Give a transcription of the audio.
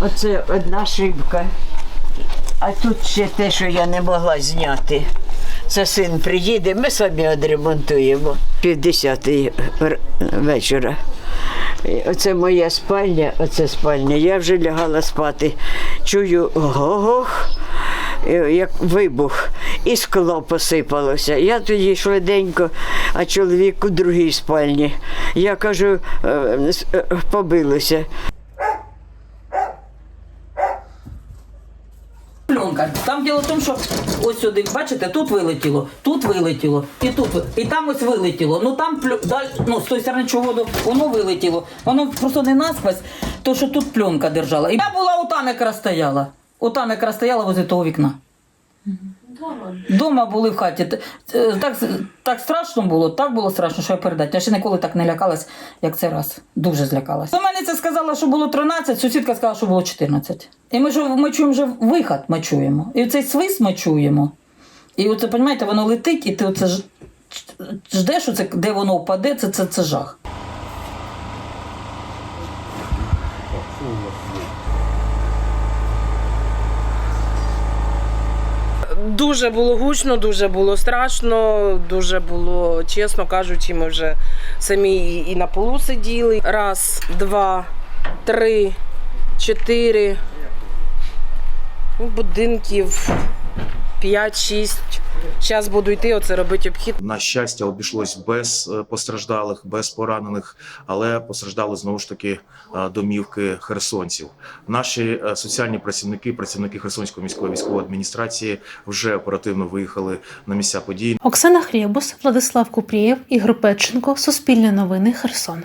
Оце одна шибка. А тут ще те, що я не могла зняти. Це син приїде, ми самі відремонтуємо. 50 вечора. Оце моя спальня, оце спальня. Я вже лягала спати. Чую гогох, як вибух, і скло посипалося. Я тоді швиденько, а чоловік у другій спальні. Я кажу, е, е, побилося. Пленка. Там діло в тому, що ось сюди, бачите, тут вилетіло, тут вилетіло, і тут, і там ось вилетіло. Ну там плю, даль, ну, з тої сторони, чого воно, вилетіло. Воно просто не насквозь, то що тут пленка держала. І я була отам якраз стояла. Отам якраз стояла возле того вікна. Дома були в хаті. Е, Так, так страшно було, так було страшно, що я передати. Я ще ніколи так не лякалась, як цей раз. Дуже злякалась. Сказала, що було 13, сусідка сказала, що було 14. І ми, ж, ми чуємо вже вихід, ми чуємо. І цей свист ми чуємо. І оце, розумієте, воно летить, і ти оце ж- ждеш, оце, де воно впаде, це, це, це жах. Дуже було гучно, дуже було страшно, дуже було, чесно кажучи, ми вже самі і- на полу сиділи. Раз, два, три, чотири. Ну, Будинків п'ять-шість. Зараз буду йти, оце робити обхід. На щастя, обійшлось без е, постраждалих, без поранених, але постраждали знову ж таки е, домівки херсонців. Наші е, соціальні працівники, працівники Херсонської міської військової адміністрації вже оперативно виїхали на місця подій. Оксана Хрєбус, Владислав Купрієв, Ігор Петченко, Суспільне новини, Херсон.